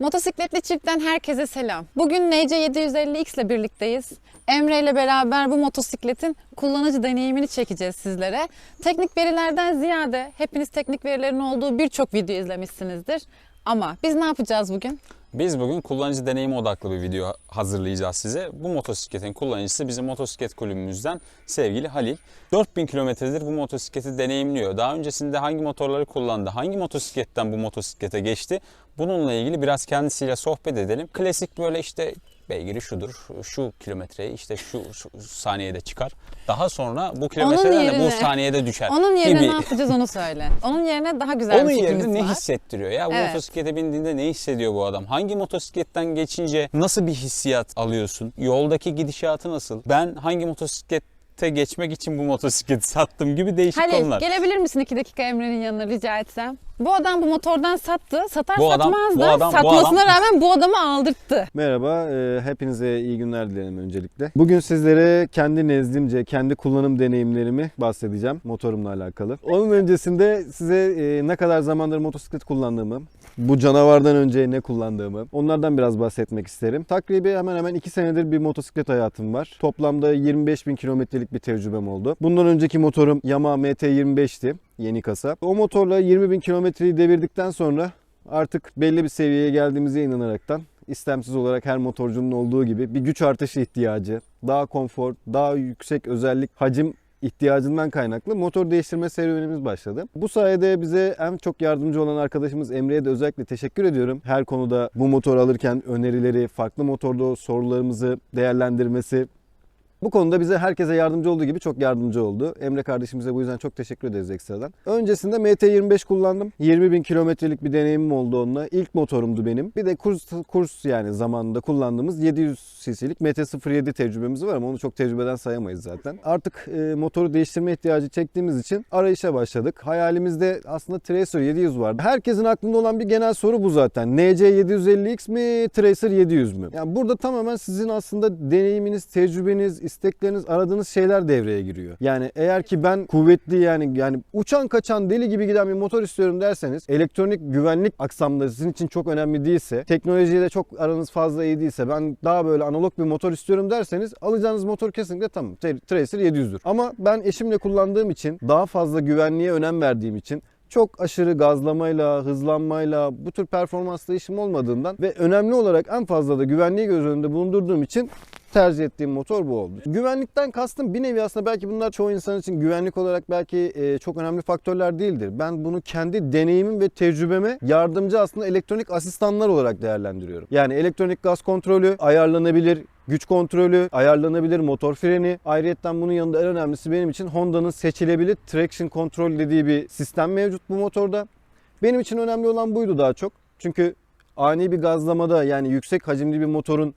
Motosikletli çiftten herkese selam. Bugün NC750X ile birlikteyiz. Emre ile beraber bu motosikletin kullanıcı deneyimini çekeceğiz sizlere. Teknik verilerden ziyade hepiniz teknik verilerin olduğu birçok video izlemişsinizdir. Ama biz ne yapacağız bugün? Biz bugün kullanıcı deneyimi odaklı bir video hazırlayacağız size. Bu motosikletin kullanıcısı bizim motosiklet kulübümüzden sevgili Halil. 4000 kilometredir bu motosikleti deneyimliyor. Daha öncesinde hangi motorları kullandı, hangi motosikletten bu motosiklete geçti? Bununla ilgili biraz kendisiyle sohbet edelim. Klasik böyle işte beygiri şudur, şu kilometreyi işte şu, şu saniyede çıkar. Daha sonra bu kilometreden de yerine- bu saniyede düşer. Onun yerine gibi. ne yapacağız onu söyle. Onun yerine daha güzel Onun bir fikrimiz yerine ne hissettiriyor ya? Bu Evet. motosiklete bindiğinde ne hissediyor bu adam? Hangi motosikletten geçince nasıl bir hissiyat alıyorsun? Yoldaki gidişatı nasıl? Ben hangi motosiklete geçmek için bu motosikleti sattım gibi değişik Halil konular. gelebilir misin iki dakika Emre'nin yanına rica etsem? Bu adam bu motordan sattı. Satar Bu adam- satmaz bu da adam- bu satmasına adam- rağmen bu adamı aldırttı. Merhaba, e, hepinize iyi günler dilerim öncelikle. Bugün sizlere kendi nezdimce, kendi kullanım deneyimlerimi bahsedeceğim motorumla alakalı. Onun öncesinde size e, ne kadar zamandır motosiklet kullandığımı, bu canavardan önce ne kullandığımı, onlardan biraz bahsetmek isterim. Takribi hemen hemen 2 senedir bir motosiklet hayatım var. Toplamda 25 bin kilometrelik bir tecrübem oldu. Bundan önceki motorum Yamaha MT25'ti, yeni kasa. O motorla 20 bin kilometreyi devirdikten sonra artık belli bir seviyeye geldiğimize inanaraktan istemsiz olarak her motorcunun olduğu gibi bir güç artışı ihtiyacı, daha konfor, daha yüksek özellik, hacim ihtiyacından kaynaklı motor değiştirme serüvenimiz başladı. Bu sayede bize en çok yardımcı olan arkadaşımız Emre'ye de özellikle teşekkür ediyorum. Her konuda bu motor alırken önerileri, farklı motorda sorularımızı değerlendirmesi, bu konuda bize herkese yardımcı olduğu gibi çok yardımcı oldu. Emre kardeşimize bu yüzden çok teşekkür ederiz ekstradan. Öncesinde MT25 kullandım. 20 bin kilometrelik bir deneyimim oldu onunla. İlk motorumdu benim. Bir de kurs, kurs yani zamanında kullandığımız 700 cc'lik MT-07 tecrübemiz var ama onu çok tecrübeden sayamayız zaten. Artık e, motoru değiştirme ihtiyacı çektiğimiz için arayışa başladık. Hayalimizde aslında Tracer 700 vardı. Herkesin aklında olan bir genel soru bu zaten. NC750X mi, Tracer 700 mü? Yani burada tamamen sizin aslında deneyiminiz, tecrübeniz, istekleriniz, aradığınız şeyler devreye giriyor. Yani eğer ki ben kuvvetli yani yani uçan kaçan deli gibi giden bir motor istiyorum derseniz elektronik güvenlik aksamları sizin için çok önemli değilse, teknolojiyle çok aranız fazla iyi değilse, ben daha böyle analog bir motor istiyorum derseniz alacağınız motor kesinlikle tamam Tra- Tracer 700'dür. Ama ben eşimle kullandığım için daha fazla güvenliğe önem verdiğim için çok aşırı gazlamayla, hızlanmayla bu tür performansla işim olmadığından ve önemli olarak en fazla da güvenliği göz önünde bulundurduğum için tercih ettiğim motor bu oldu. Güvenlikten kastım bir nevi aslında belki bunlar çoğu insan için güvenlik olarak belki e, çok önemli faktörler değildir. Ben bunu kendi deneyimim ve tecrübeme yardımcı aslında elektronik asistanlar olarak değerlendiriyorum. Yani elektronik gaz kontrolü ayarlanabilir, güç kontrolü, ayarlanabilir motor freni. Ayrıyeten bunun yanında en önemlisi benim için Honda'nın seçilebilir traction control dediği bir sistem mevcut bu motorda. Benim için önemli olan buydu daha çok. Çünkü ani bir gazlamada yani yüksek hacimli bir motorun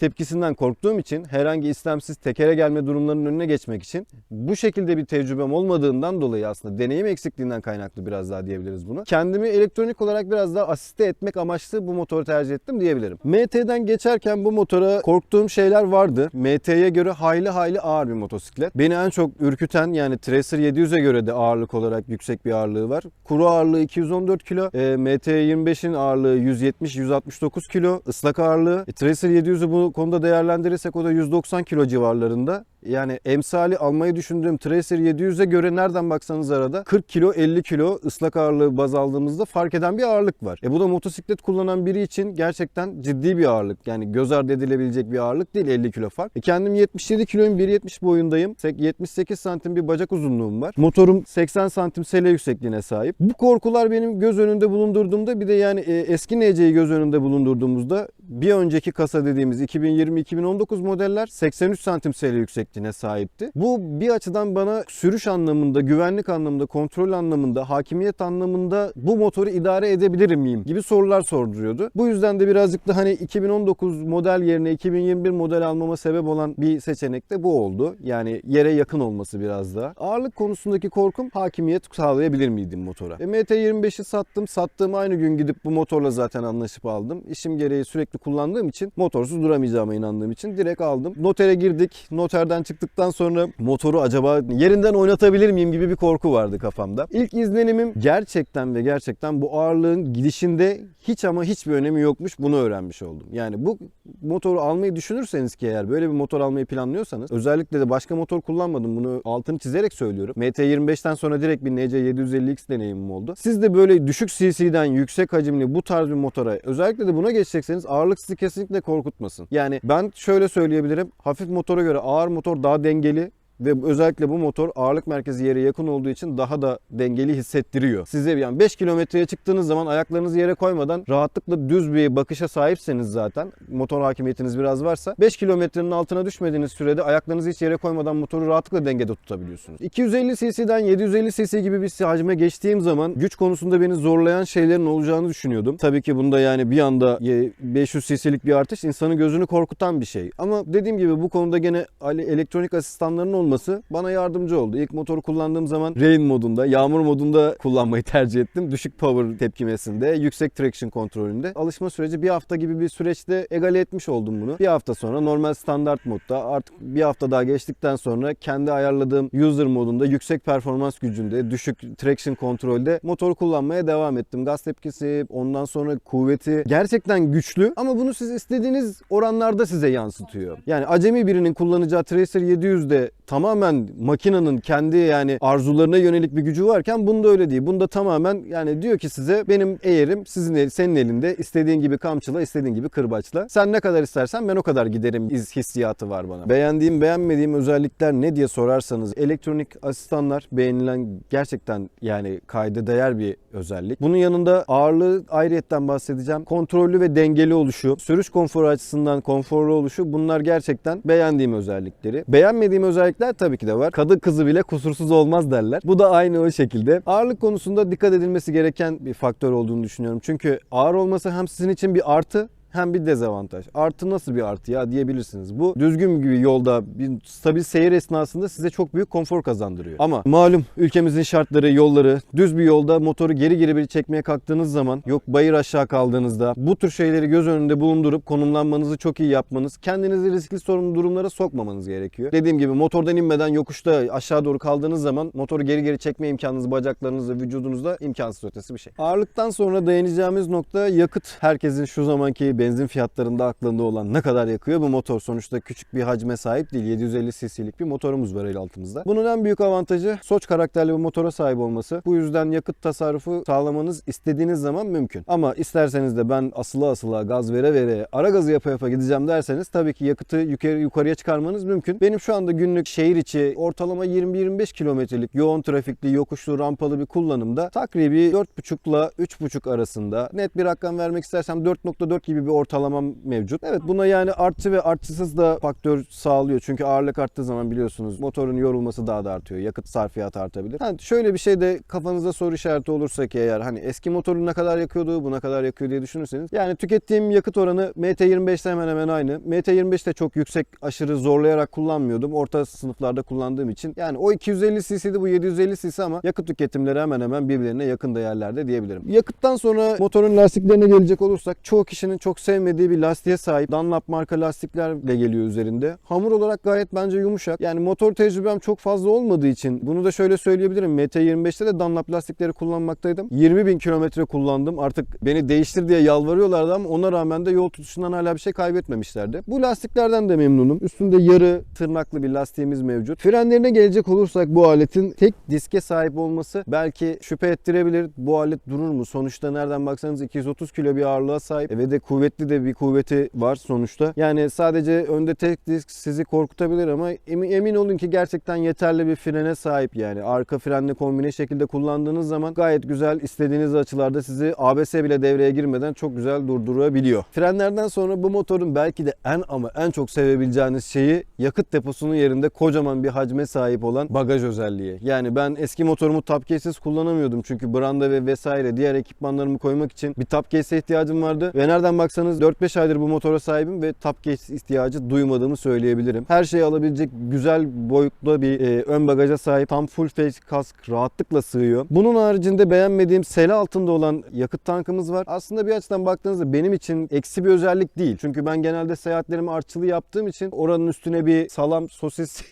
tepkisinden korktuğum için herhangi istemsiz tekere gelme durumlarının önüne geçmek için bu şekilde bir tecrübem olmadığından dolayı aslında deneyim eksikliğinden kaynaklı biraz daha diyebiliriz bunu. Kendimi elektronik olarak biraz daha asiste etmek amaçlı bu motoru tercih ettim diyebilirim. MT'den geçerken bu motora korktuğum şeyler vardı. MT'ye göre hayli hayli ağır bir motosiklet. Beni en çok ürküten yani Tracer 700'e göre de ağırlık olarak yüksek bir ağırlığı var. Kuru ağırlığı 214 kilo. E, MT25'in ağırlığı 170-169 kilo. Islak ağırlığı. E, Tracer 700'ü bu konuda değerlendirirsek o da 190 kilo civarlarında. Yani emsali almayı düşündüğüm Tracer 700'e göre nereden baksanız arada 40 kilo 50 kilo ıslak ağırlığı baz aldığımızda fark eden bir ağırlık var. E bu da motosiklet kullanan biri için gerçekten ciddi bir ağırlık. Yani göz ardı edilebilecek bir ağırlık değil 50 kilo fark. E kendim 77 kiloyum 1.70 boyundayım. Sek- 78 santim bir bacak uzunluğum var. Motorum 80 santim sele yüksekliğine sahip. Bu korkular benim göz önünde bulundurduğumda bir de yani e, eski NC'yi göz önünde bulundurduğumuzda bir önceki kasa dediğimiz 2020-2019 modeller 83 santim sele yüksekliğine sahipti. Bu bir açıdan bana sürüş anlamında, güvenlik anlamında, kontrol anlamında, hakimiyet anlamında bu motoru idare edebilir miyim gibi sorular sorduruyordu. Bu yüzden de birazcık da hani 2019 model yerine 2021 model almama sebep olan bir seçenek de bu oldu. Yani yere yakın olması biraz daha. Ağırlık konusundaki korkum hakimiyet sağlayabilir miydim motora? E, MT25'i sattım. Sattığım aynı gün gidip bu motorla zaten anlaşıp aldım. İşim gereği sürekli kullandığım için motorsuz duramayacağıma inandığım için direkt aldım. Notere girdik. Noterden garajdan çıktıktan sonra motoru acaba yerinden oynatabilir miyim gibi bir korku vardı kafamda. İlk izlenimim gerçekten ve gerçekten bu ağırlığın gidişinde hiç ama hiçbir önemi yokmuş bunu öğrenmiş oldum. Yani bu motoru almayı düşünürseniz ki eğer böyle bir motor almayı planlıyorsanız özellikle de başka motor kullanmadım bunu altını çizerek söylüyorum. MT25'ten sonra direkt bir NC750X deneyimim oldu. Siz de böyle düşük CC'den yüksek hacimli bu tarz bir motora özellikle de buna geçecekseniz ağırlık sizi kesinlikle korkutmasın. Yani ben şöyle söyleyebilirim. Hafif motora göre ağır motor daha dengeli ve özellikle bu motor ağırlık merkezi yere yakın olduğu için daha da dengeli hissettiriyor. Size yani 5 kilometreye çıktığınız zaman ayaklarınızı yere koymadan rahatlıkla düz bir bakışa sahipseniz zaten motor hakimiyetiniz biraz varsa 5 kilometrenin altına düşmediğiniz sürede ayaklarınızı hiç yere koymadan motoru rahatlıkla dengede tutabiliyorsunuz. 250 cc'den 750 cc gibi bir hacme geçtiğim zaman güç konusunda beni zorlayan şeylerin olacağını düşünüyordum. Tabii ki bunda yani bir anda 500 cc'lik bir artış insanın gözünü korkutan bir şey. Ama dediğim gibi bu konuda gene ele- elektronik asistanların olması bana yardımcı oldu. İlk motoru kullandığım zaman rain modunda, yağmur modunda kullanmayı tercih ettim. Düşük power tepkimesinde, yüksek traction kontrolünde. Alışma süreci bir hafta gibi bir süreçte egale etmiş oldum bunu. Bir hafta sonra normal standart modda artık bir hafta daha geçtikten sonra kendi ayarladığım user modunda yüksek performans gücünde, düşük traction kontrolde motoru kullanmaya devam ettim. Gaz tepkisi, ondan sonra kuvveti gerçekten güçlü ama bunu siz istediğiniz oranlarda size yansıtıyor. Yani acemi birinin kullanacağı Tracer 700'de tamamen makinenin kendi yani arzularına yönelik bir gücü varken bunda öyle değil. Bunda tamamen yani diyor ki size benim eğerim sizin el, senin elinde istediğin gibi kamçıla istediğin gibi kırbaçla. Sen ne kadar istersen ben o kadar giderim iz hissiyatı var bana. Beğendiğim beğenmediğim özellikler ne diye sorarsanız elektronik asistanlar beğenilen gerçekten yani kayda değer bir özellik. Bunun yanında ağırlığı ayrıyetten bahsedeceğim. Kontrollü ve dengeli oluşu, sürüş konforu açısından konforlu oluşu bunlar gerçekten beğendiğim özellikleri. Beğenmediğim özellikler tabii ki de var. Kadı kızı bile kusursuz olmaz derler. Bu da aynı o şekilde. Ağırlık konusunda dikkat edilmesi gereken bir faktör olduğunu düşünüyorum. Çünkü ağır olması hem sizin için bir artı hem bir dezavantaj. Artı nasıl bir artı ya diyebilirsiniz. Bu düzgün bir yolda bir stabil seyir esnasında size çok büyük konfor kazandırıyor. Ama malum ülkemizin şartları, yolları düz bir yolda motoru geri geri bir çekmeye kalktığınız zaman yok bayır aşağı kaldığınızda bu tür şeyleri göz önünde bulundurup konumlanmanızı çok iyi yapmanız, kendinizi riskli sorunlu durumlara sokmamanız gerekiyor. Dediğim gibi motordan inmeden yokuşta aşağı doğru kaldığınız zaman motoru geri geri çekme imkanınız bacaklarınızla, vücudunuzda imkansız ötesi bir şey. Ağırlıktan sonra değineceğimiz nokta yakıt. Herkesin şu zamanki benzin fiyatlarında aklında olan ne kadar yakıyor bu motor sonuçta küçük bir hacme sahip değil. 750 cc'lik bir motorumuz var el altımızda. Bunun en büyük avantajı Soç karakterli bir motora sahip olması. Bu yüzden yakıt tasarrufu sağlamanız istediğiniz zaman mümkün. Ama isterseniz de ben asıla asıla gaz vere vere ara gazı yapa yapa gideceğim derseniz tabii ki yakıtı yukarı, yukarıya çıkarmanız mümkün. Benim şu anda günlük şehir içi ortalama 20-25 kilometrelik yoğun trafikli yokuşlu rampalı bir kullanımda takribi 4,5 ile 3,5 arasında net bir rakam vermek istersem 4.4 gibi bir ortalamam mevcut. Evet buna yani artçı ve artçısız da faktör sağlıyor. Çünkü ağırlık arttığı zaman biliyorsunuz motorun yorulması daha da artıyor. Yakıt sarfiyatı artabilir. Ha, şöyle bir şey de kafanızda soru işareti olursa ki eğer hani eski motorun ne kadar yakıyordu bu ne kadar yakıyor diye düşünürseniz. Yani tükettiğim yakıt oranı MT25'te hemen hemen aynı. MT25'te çok yüksek aşırı zorlayarak kullanmıyordum. Orta sınıflarda kullandığım için. Yani o 250 cc'di bu 750 cc ama yakıt tüketimleri hemen hemen birbirlerine yakın değerlerde diyebilirim. Yakıttan sonra motorun lastiklerine gelecek olursak çoğu kişinin çok sevmediği bir lastiğe sahip. Dunlop marka lastiklerle geliyor üzerinde. Hamur olarak gayet bence yumuşak. Yani motor tecrübem çok fazla olmadığı için bunu da şöyle söyleyebilirim. MT25'te de Dunlop lastikleri kullanmaktaydım. 20 bin kilometre kullandım. Artık beni değiştir diye yalvarıyorlardı ama ona rağmen de yol tutuşundan hala bir şey kaybetmemişlerdi. Bu lastiklerden de memnunum. Üstünde yarı tırnaklı bir lastiğimiz mevcut. Frenlerine gelecek olursak bu aletin tek diske sahip olması belki şüphe ettirebilir. Bu alet durur mu? Sonuçta nereden baksanız 230 kilo bir ağırlığa sahip ve de kuvvetli de bir kuvveti var sonuçta. Yani sadece önde tek disk sizi korkutabilir ama emin, olun ki gerçekten yeterli bir frene sahip yani. Arka frenle kombine şekilde kullandığınız zaman gayet güzel istediğiniz açılarda sizi ABS bile devreye girmeden çok güzel durdurabiliyor. Frenlerden sonra bu motorun belki de en ama en çok sevebileceğiniz şeyi yakıt deposunun yerinde kocaman bir hacme sahip olan bagaj özelliği. Yani ben eski motorumu top case'siz kullanamıyordum çünkü branda ve vesaire diğer ekipmanlarımı koymak için bir top case'e ihtiyacım vardı ve nereden baksanız baksanız 4-5 aydır bu motora sahibim ve top case ihtiyacı duymadığımı söyleyebilirim. Her şeyi alabilecek güzel boyutta bir e, ön bagaja sahip. Tam full face kask rahatlıkla sığıyor. Bunun haricinde beğenmediğim sele altında olan yakıt tankımız var. Aslında bir açıdan baktığınızda benim için eksi bir özellik değil. Çünkü ben genelde seyahatlerimi artçılı yaptığım için oranın üstüne bir salam, sosis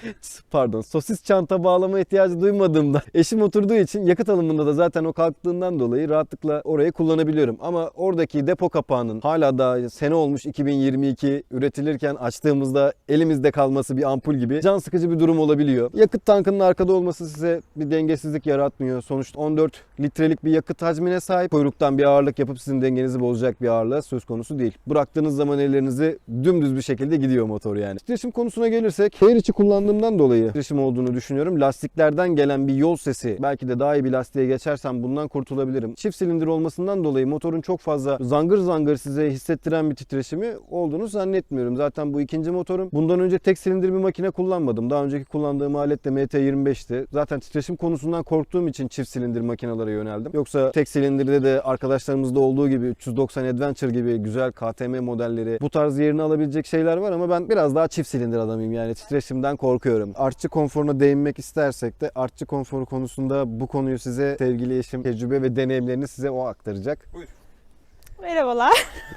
pardon sosis çanta bağlama ihtiyacı duymadığımda eşim oturduğu için yakıt alımında da zaten o kalktığından dolayı rahatlıkla orayı kullanabiliyorum. Ama oradaki depo kapağının hala da sene olmuş 2022 üretilirken açtığımızda elimizde kalması bir ampul gibi can sıkıcı bir durum olabiliyor. Yakıt tankının arkada olması size bir dengesizlik yaratmıyor. Sonuçta 14 litrelik bir yakıt hacmine sahip. Kuyruktan bir ağırlık yapıp sizin dengenizi bozacak bir ağırlığa söz konusu değil. Bıraktığınız zaman ellerinizi dümdüz bir şekilde gidiyor motor yani. Titreşim konusuna gelirsek şehir içi kullandığımdan dolayı titreşim olduğunu düşünüyorum. Lastiklerden gelen bir yol sesi belki de daha iyi bir lastiğe geçersem bundan kurtulabilirim. Çift silindir olmasından dolayı motorun çok fazla zangır zangır size hissettiren bir titreşimi olduğunu zannetmiyorum. Zaten bu ikinci motorum. Bundan önce tek silindir bir makine kullanmadım. Daha önceki kullandığım alet de MT25'ti. Zaten titreşim konusundan korktuğum için çift silindir makinelere yöneldim. Yoksa tek silindirde de arkadaşlarımızda olduğu gibi 390 Adventure gibi güzel KTM modelleri bu tarz yerini alabilecek şeyler var ama ben biraz daha çift silindir adamıyım. Yani titreşimden korkuyorum. Artçı konforuna değinmek istersek de artçı konforu konusunda bu konuyu size sevgili eşim tecrübe ve deneyimlerini size o aktaracak. Merhabalar.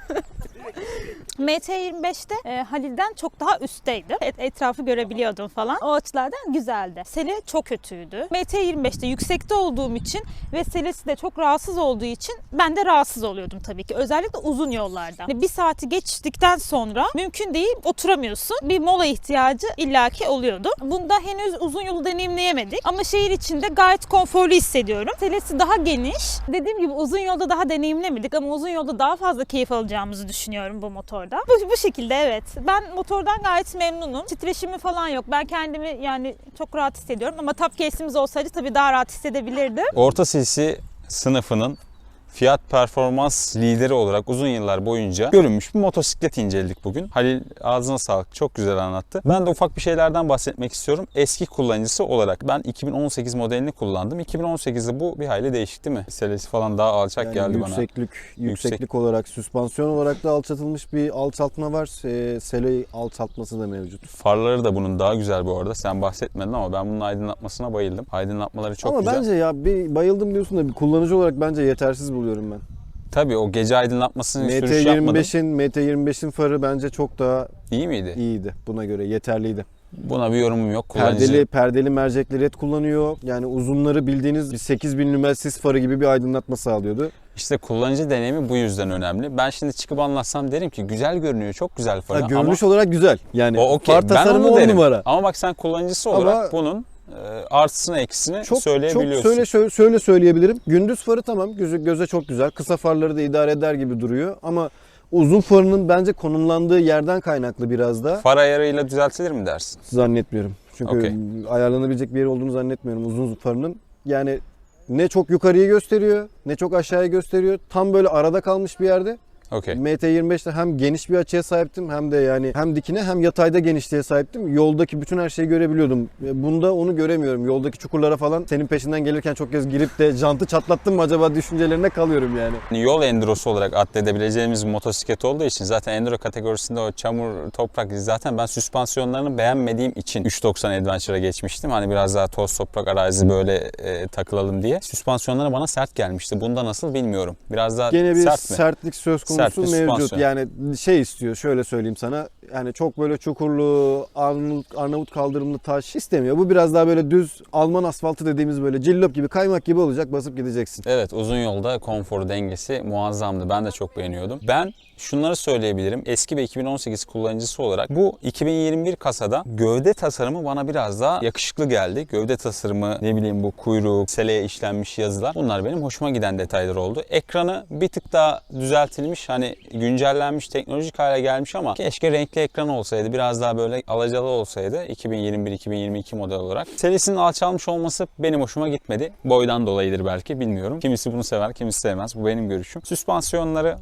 MT25'te e, Halil'den çok daha üstteydi. Et, etrafı görebiliyordum falan. O açılardan güzeldi. Sele çok kötüydü. MT25'te yüksekte olduğum için ve selesi de çok rahatsız olduğu için ben de rahatsız oluyordum tabii ki. Özellikle uzun yollarda. Hani Bir saati geçtikten sonra mümkün değil oturamıyorsun. Bir mola ihtiyacı illaki oluyordu. Bunda henüz uzun yolu deneyimleyemedik. Ama şehir içinde gayet konforlu hissediyorum. Selesi daha geniş. Dediğim gibi uzun yolda daha deneyimlemedik ama uzun yolda daha fazla keyif alacağımızı düşünüyorum bu motorda. Bu, bu şekilde evet. Ben motordan gayet memnunum. Titreşimi falan yok. Ben kendimi yani çok rahat hissediyorum ama top case'imiz olsaydı tabii daha rahat hissedebilirdim. Orta CC sınıfının fiyat performans lideri olarak uzun yıllar boyunca görünmüş bir motosiklet inceledik bugün. Halil ağzına sağlık çok güzel anlattı. Ben de ufak bir şeylerden bahsetmek istiyorum. Eski kullanıcısı olarak ben 2018 modelini kullandım. 2018'de bu bir hayli değişik değil mi? Selesi falan daha alçak Yani geldi bana. yükseklik, yükseklik olarak, süspansiyon olarak da alçaltılmış bir alçaltma var. E, Sele alçaltması da mevcut. Farları da bunun daha güzel bu arada. Sen bahsetmedin ama ben bunun aydınlatmasına bayıldım. Aydınlatmaları çok Ama güzel. bence ya bir bayıldım diyorsun da bir kullanıcı olarak bence yetersiz buluyorum ben. Tabii o gece aydınlatmasını sürüş yapmadım. MT25'in MT25'in farı bence çok daha İyi miydi? iyiydi. Buna göre yeterliydi. Buna bir yorumum yok. Kullanıcı. Perdeli perdeli mercekli led kullanıyor. Yani uzunları bildiğiniz bir 8000 lümen sis farı gibi bir aydınlatma sağlıyordu. İşte kullanıcı deneyimi bu yüzden önemli. Ben şimdi çıkıp anlatsam derim ki güzel görünüyor, çok güzel farı Ha, görünüş ama olarak güzel. Yani o okey. far Ben tasarımı onu 10 derim. numara. Ama bak sen kullanıcısı Ama- olarak bunun e, artısını eksisini Çok çok söyleyebiliyorsun. söyle şöyle, şöyle söyleyebilirim. Gündüz farı tamam göze, göze çok güzel. Kısa farları da idare eder gibi duruyor ama uzun farının bence konumlandığı yerden kaynaklı biraz da Far ayarıyla düzeltilir mi dersin? zannetmiyorum. Çünkü Okey. ayarlanabilecek bir yeri olduğunu zannetmiyorum uzun farının. Yani ne çok yukarıyı gösteriyor ne çok aşağıyı gösteriyor. Tam böyle arada kalmış bir yerde. Okey. MT25'te hem geniş bir açıya sahiptim hem de yani hem dikine hem yatayda genişliğe sahiptim. Yoldaki bütün her şeyi görebiliyordum. E, Bunda onu göremiyorum. Yoldaki çukurlara falan senin peşinden gelirken çok kez girip de jantı çatlattım mı acaba düşüncelerine kalıyorum yani. Yani Yol endurosu olarak addedebileceğimiz motosiklet olduğu için zaten enduro kategorisinde o çamur, toprak zaten ben süspansiyonlarını beğenmediğim için 390 Adventure'a geçmiştim. Hani biraz daha toz toprak arazi böyle e, takılalım diye. Süspansiyonları bana sert gelmişti. Bunda nasıl bilmiyorum. Biraz daha Gene bir sert mi? sertlik söz konusu Sert bir mevcut. Yani şey istiyor şöyle söyleyeyim sana. Yani çok böyle çukurlu, Arnavut, Arnavut kaldırımlı taş istemiyor. Bu biraz daha böyle düz Alman asfaltı dediğimiz böyle cillop gibi kaymak gibi olacak basıp gideceksin. Evet uzun yolda konforu dengesi muazzamdı. Ben de çok beğeniyordum. Ben şunları söyleyebilirim. Eski ve 2018 kullanıcısı olarak bu 2021 kasada gövde tasarımı bana biraz daha yakışıklı geldi. Gövde tasarımı ne bileyim bu kuyruk, seleye işlenmiş yazılar bunlar benim hoşuma giden detaylar oldu. Ekranı bir tık daha düzeltilmiş hani güncellenmiş teknolojik hale gelmiş ama keşke renkli ekran olsaydı biraz daha böyle alacalı olsaydı 2021-2022 model olarak. Serisinin alçalmış olması benim hoşuma gitmedi. Boydan dolayıdır belki bilmiyorum. Kimisi bunu sever kimisi sevmez bu benim görüşüm. Süspansiyonları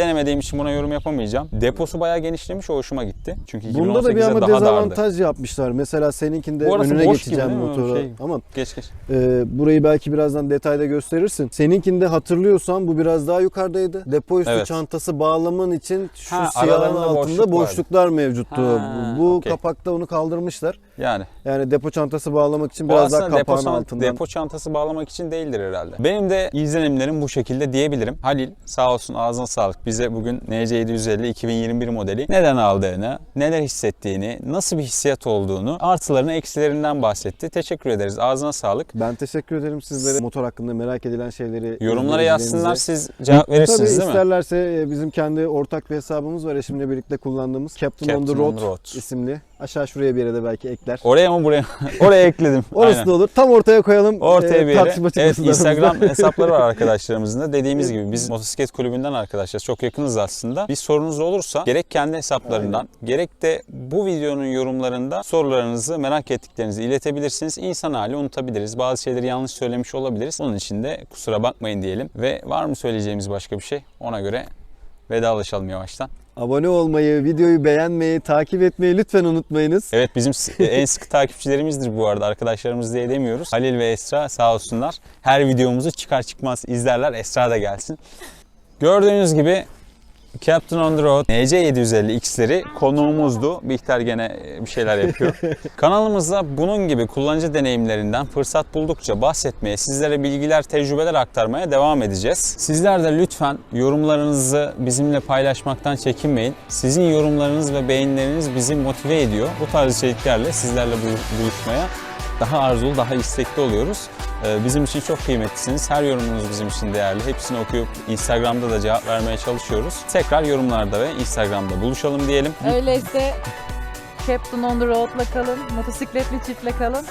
Denemediğim için buna yorum yapamayacağım. Deposu bayağı genişlemiş o hoşuma gitti. Çünkü Bunda da bir 2018'de ama daha dardı. dezavantaj yapmışlar. Mesela seninkinde önüne geçeceğim motoru. Şey- Ama Geç geç. e, burayı belki birazdan detayda gösterirsin. Seninkinde hatırlıyorsan bu biraz daha yukarıdaydı. Depo üstü Evet. çantası bağlaman için şu Ha, siyahın altında boşluk vardı. boşluklar mevcuttu. Ha, bu okey. kapakta onu kaldırmışlar. Yani Yani depo çantası bağlamak için o biraz daha depo, kapağın çant- altından. depo çantası bağlamak için değildir herhalde. Benim de izlenimlerim bu şekilde diyebilirim. Halil sağ olsun ağzına sağlık. Bize bugün NC750 2021 modeli neden aldığını, neler hissettiğini, nasıl bir hissiyat olduğunu, artılarını, eksilerinden bahsetti. Teşekkür ederiz. Ağzına sağlık. Ben teşekkür ederim sizlere. Motor hakkında merak edilen şeyleri Yorumlara yazsınlar. Siz cevap Tabii verirsiniz değil mi? isterlerse e, bizim kendi ortak bir hesabımız var eşimle birlikte kullandığımız Captain, on the Captain on the Road. isimli. Aşağı şuraya bir yere de belki ekler. Oraya mı buraya? Oraya ekledim. Orası Aynen. da olur. Tam ortaya koyalım. Ortaya e, bir yere. Evet Instagram hesapları var arkadaşlarımızın da. Dediğimiz gibi biz motosiklet kulübünden arkadaşlar. Çok yakınız aslında. Bir sorunuz olursa gerek kendi hesaplarından gerek de bu videonun yorumlarında sorularınızı merak ettiklerinizi iletebilirsiniz. İnsan hali unutabiliriz. Bazı şeyleri yanlış söylemiş olabiliriz. Onun için de kusura bakmayın diyelim. Ve var mı söyleyeceğimiz başka bir şey? Ona göre vedalaşalım yavaştan. Abone olmayı, videoyu beğenmeyi, takip etmeyi lütfen unutmayınız. Evet bizim en sıkı takipçilerimizdir bu arada. Arkadaşlarımız diye demiyoruz. Halil ve Esra sağ olsunlar. Her videomuzu çıkar çıkmaz izlerler. Esra da gelsin. Gördüğünüz gibi Captain on the Road NC750X'leri konuğumuzdu. Bihter gene e, bir şeyler yapıyor. Kanalımızda bunun gibi kullanıcı deneyimlerinden fırsat buldukça bahsetmeye, sizlere bilgiler, tecrübeler aktarmaya devam edeceğiz. Sizler de lütfen yorumlarınızı bizimle paylaşmaktan çekinmeyin. Sizin yorumlarınız ve beğenileriniz bizi motive ediyor. Bu tarz içeriklerle sizlerle bul- buluşmaya daha arzulu, daha istekli oluyoruz. Ee, Bizim için çok kıymetlisiniz. Her yorumunuz bizim için değerli. Hepsini okuyup Instagram'da da cevap vermeye çalışıyoruz. Tekrar yorumlarda ve Instagram'da buluşalım diyelim. Öyleyse Captain on the Road'la kalın, motosikletli çiftle kalın.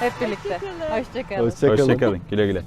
Hep birlikte. Hoşçakalın. Hoşçakalın. Hoşçakalın. Güle güle.